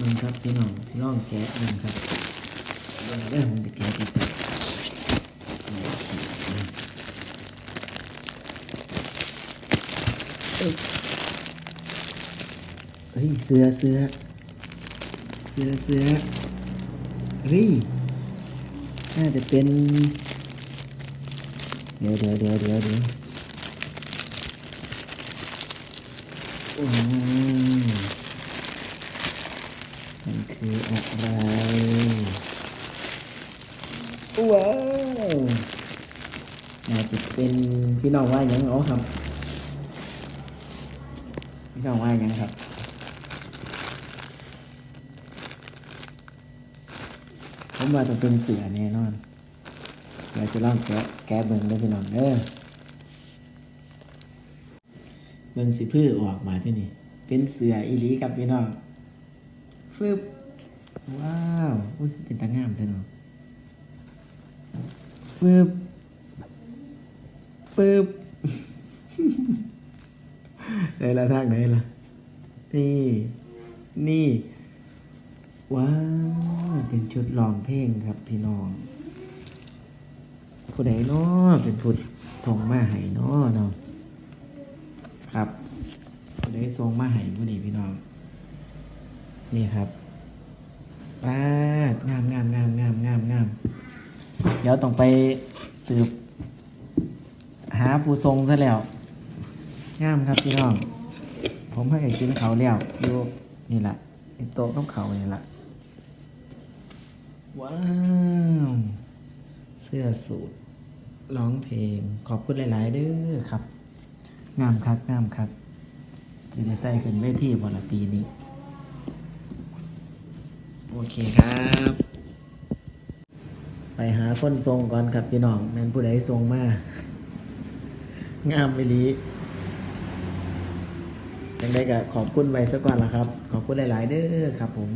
มึงครับพี่น้องสิลองแกะมึงครับเดี๋ยวเดี๋ยวผมจะแกะอีกครับเอ้ยเฮ้ยเสือเสือเสือเสือเฮ้ยน่าจะเป็น เดี๋ยวเดี๋ยวเดี๋ยวเดี๋ยวเดี๋ยวโอ้ มันคืออะไรว้าวน่าจะเป็นพี่น้องว่าอย่างอ๋อครับ พี่น้องว่าอย่างครับผมว่าจะเป็นเสือแน่นอนเดี๋ยวจะลองแกะแกะเบิ่งได้พี่น้องเด้อเบิ่งสิพื้อออกมาที่นี่ เป็นเสืออีลีกับพี่น้อง ฟึบว้าวอุ้ยเป็นตางามจังเนาะฟึบฟึบไหนละทางไหนล่ะนี่ นี่ว้าวเป็นชุดลองเพลงครับพี่น้องผู้ใดเนาะเป็นผู้ส่งมาให้เนาะเนาะครับผู้ใดส่งมาให้ผู้นี้พี่น้อง นี่ครับป้างามงามงามงามงามงามเดี๋ยวต้องไปสืบ หาผู้ทรงซะแล้ว งามครับพี่น้อง ผมให้กินเขาแล้วอยู่นี่แหละโต๊ะต้องเขานี่แหละว้าว เสื้อสูทร้องเพลง ขอบคุณหลาย ๆ เด้อครับ งามคักงามคักจะได้ใส่ขึ้นเวทีบนลปีนี้ โอเคครับ ไปหาคนทรงก่อนครับพี่น้องแม่นผู้ใดทรงมางามไปลียังได้ก็ขอบคุณไว้สักก่อนละครับ ขอบคุณหลาย ๆ เด้อครับผม